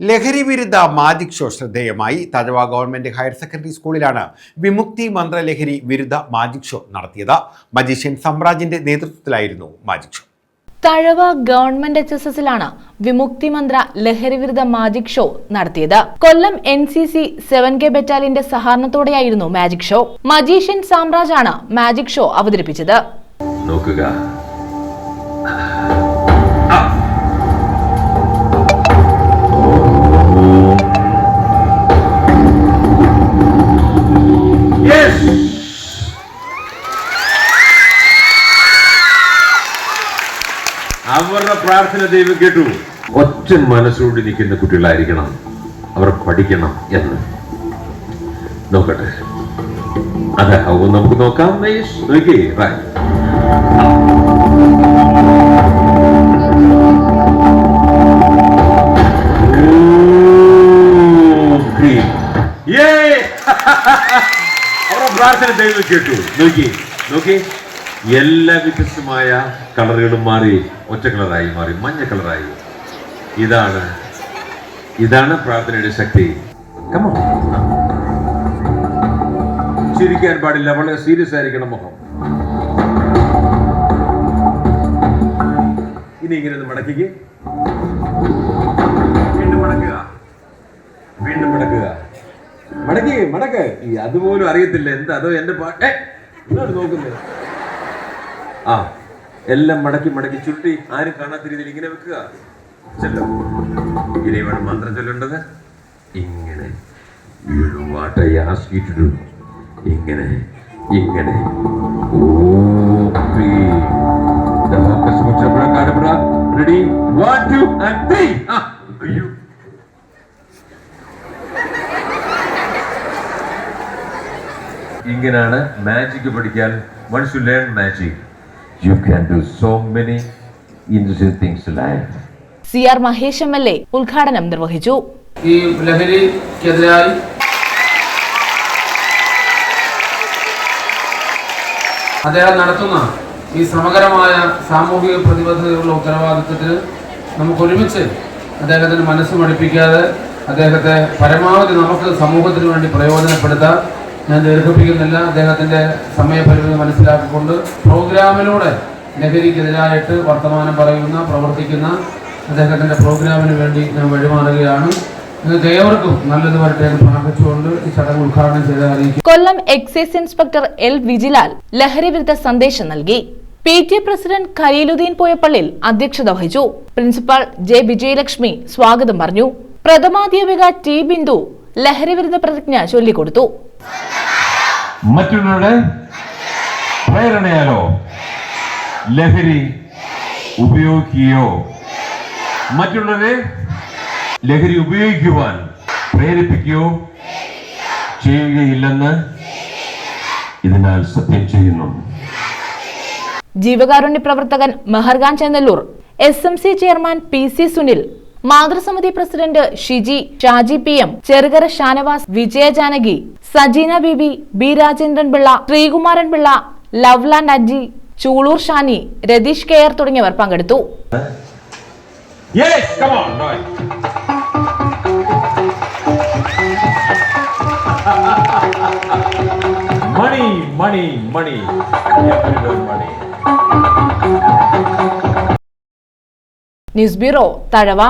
ലഹരി വിരുദ്ധ magic show ശ്രദ്ധേയമായി തഴവ ഗവൺമെന്റ് ഹയർ സെക്കൻഡറി സ്കൂളിലാണ് വിമുക്തി മന്ത്ര ലഹരി വിരുദ്ധ മാജിക് ഷോ നടത്തിയത്. മജീഷ്യൻ സംരാജിന്റെ നേതൃത്വത്തിലായിരുന്നു magic show. Thazhava government H S എസിലാണ് Vimukthi മന്ത്ര ലഹരി വിരുദ്ധ മാജിക് ഷോ നടത്തിയത്. Kollam N C C seven K ബറ്റാലിയന്റെ സഹകരണത്തോടെയായിരുന്നു മാജിക് ഷോ. മജീഷ്യൻ സാമ്രാജ് ആണ് മാജിക് ഷോ അവതരിപ്പിച്ചത്. നോക്കുക. അവരുടെ പ്രാർത്ഥന ദൈവം കേട്ടു. ഒറ്റ മനസ്സോട് നിൽക്കുന്ന കുട്ടികളായിരിക്കണം. അവർ പഠിക്കണം എന്ന്. നോക്കട്ടെ. അതാവും നമുക്ക് നോക്കാം. നൈസ് നോക്കി റൈറ്റ് അവരുടെ പ്രാർത്ഥന ദൈവം കേട്ടു. നോക്കി നോക്കി എല്ലാ വ്യത്യസ്തമായ കളറുകളും മാറി ഒറ്റ കളറായി മാറി മഞ്ഞ കളറായി. ഇതാണ് ഇതാണ് പ്രാർത്ഥനയുടെ ശക്തി. ചിരിക്കാൻ പാടില്ല വളരെ സീരിയസ് ആയിരിക്കണം മുഖം. ഇനി ഇങ്ങനെ ഒന്ന് മടക്കിക്ക്. വീണ്ടും മടക്കുക. വീണ്ടും മടക്കുക. മടക്കി മടക്ക്. ഈ അതുപോലും അറിയത്തില്ല. എന്താ അതോ എന്റെ പാട്ട് നോക്കുന്നത്. ആ എല്ലാം മടക്കി മടക്കി ചുരുട്ടി ആരും കാണാത്ത രീതിയിൽ ഇങ്ങനെ വെക്കുക. ചെല്ലും. ഇനി മന്ത്രം ചൊല്ലേണ്ടത്? ഇങ്ങനെ. ഇങ്ങനെ ഇങ്ങനെ. റെഡി വൺ ടു ആൻഡ് അയ്യോ. ഇങ്ങനെയാണ് മാജിക് പഠിക്കാൻ. Once you learn magic you can do so many interesting things life C R Mahesh M L A ഉദ്ഘാടനം നിർവഹിച്ചു. ഈ ലഹരിക്കെതിരായി അദ്ദേഹം നടത്തുന്ന ഈ സമഗ്രമായ സാമൂഹിക പ്രതിബദ്ധതയുള്ള ഉത്തരവാദിത്വത്തിന് നമുക്ക് ഒരുമിച്ച് അദ്ദേഹത്തിന് മനസ്സ് മടിപ്പിക്കാതെ അദ്ദേഹത്തെ പരമാവധി നമുക്ക് സമൂഹത്തിന് വേണ്ടി പ്രയോജനപ്പെടുത്താൻ ഞാൻ ദീർഘിപ്പിക്കുന്നില്ല. അദ്ദേഹത്തിന്റെ സമയപരിമിതി മനസ്സിലാക്കിക്കൊണ്ട് പ്രോഗ്രാമിലൂടെ ലഹരിക്കെതിരായിട്ട് വർത്തമാനം പറയുന്ന പ്രവർത്തിക്കുന്ന അദ്ദേഹത്തിന്റെ പ്രോഗ്രാമിന് വേണ്ടി ഞാൻ വഴിമാറുകയാണ്. Kollam excise inspector L Vijilal ലഹരിവിരുദ്ധ സന്ദേശം നൽകി. പി ടി പ്രസിഡന്റ് ഖലീലുദ്ദീൻ പോയപ്പള്ളിൽ അധ്യക്ഷത വഹിച്ചു. പ്രിൻസിപ്പാൾ ജെ വിജയലക്ഷ്മി സ്വാഗതം പറഞ്ഞു. പ്രഥമാധ്യാപിക ടി ബിന്ദു ലഹരിവിരുദ്ധ പ്രതിജ്ഞ ചൊല്ലിക്കൊടുത്തു. മറ്റുള്ളവരുടെ പ്രേരണയാലോ ലഹരി ഉപയോഗിക്കുകയോ മറ്റുള്ളവരെ ലഹരി ഉപയോഗിക്കുവാൻ പ്രേരിപ്പിക്കുകയോ ചെയ്യുകയില്ലെന്ന് ഇതിനാൽ സത്യം ചെയ്യുന്നു. ജീവകാരുണ്യ പ്രവർത്തകൻ Meharkhan Chennallur S M C chairman P C Sunil മാതൃസമിതി president Shiji Shaji P M Cherukara Shanavas Vijaya Janaki Sajeena Bibi B Rajendran Pillai Sreekumaran Pillai ലവ്ലാൻ Aji Chulur Shani Ratheesh കെയർ തുടങ്ങിയവർ പങ്കെടുത്തു. മണി മണി മണി. News bureau Thazhava.